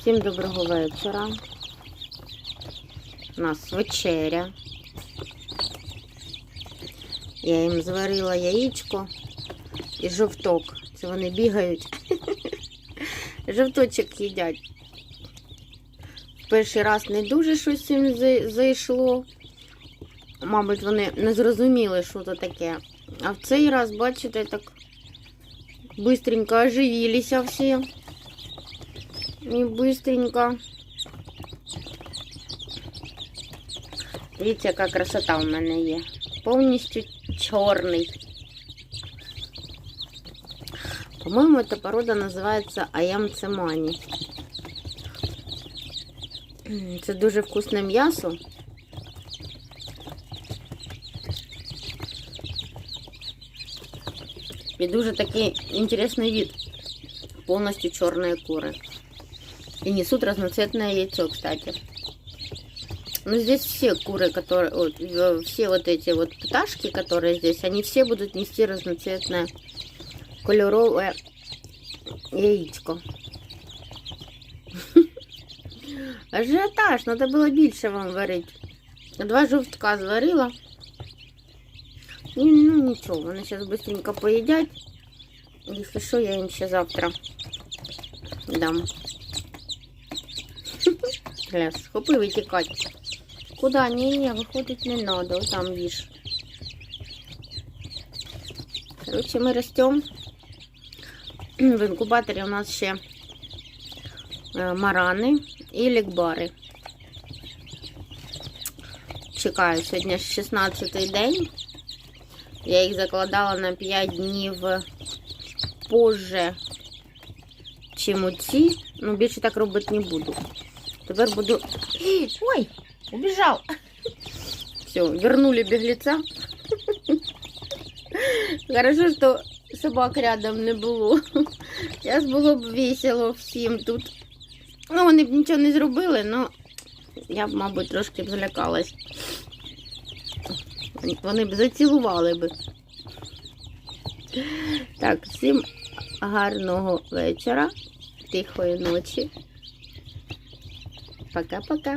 Всім доброго вечора. У нас вечеря. Я їм зварила яєчко і жовток. Це вони бігають. Жовточок їдять. Перший раз не дуже щось їм зай- зайшло. Мабуть, вони не зрозуміли, що це таке. А в цей раз, бачите, так быстренько оживилися всі. І быстренько. Дивіться, яка красота в мене є. Повністю чорний. По-моєму, эта порода називається Аям Цемані. Це дуже вкусне м'ясо. І дуже такий інтересний вид. Повністю чорної кури. И несут разноцветное яйцо, кстати. Но здесь все куры, которые, вот, э, все вот эти вот пташки, которые здесь, они все будут нести разноцветное кольоровое яичко. Ажіотаж, надо було більше вам варити. Два жовтка зварила. І, ну нічого, вони зараз швидко поїдять. Якщо що, я їм ще завтра дам. Гля, схопив і тікать. Куда? Ні, виходить не надо, там їж. Короче, ми ростем. В інкубаторі у нас ще е, марани і лікбари. Чекаю, сьогодні 16-й день. Я їх закладала на 5 днів позже, чим оці. Ну, більше так робити не буду. Тепер буду... Ой, убежал. Все, вернули беглеца. Хорошо, что собак рядом не було. Зараз було б весело всім тут. Ну, вони б нічого не зробили, але я б, мабуть, трошки б злякалась. Вони б зацілували би. Так, всім гарного вечора, тихої ночі. Пока-пока.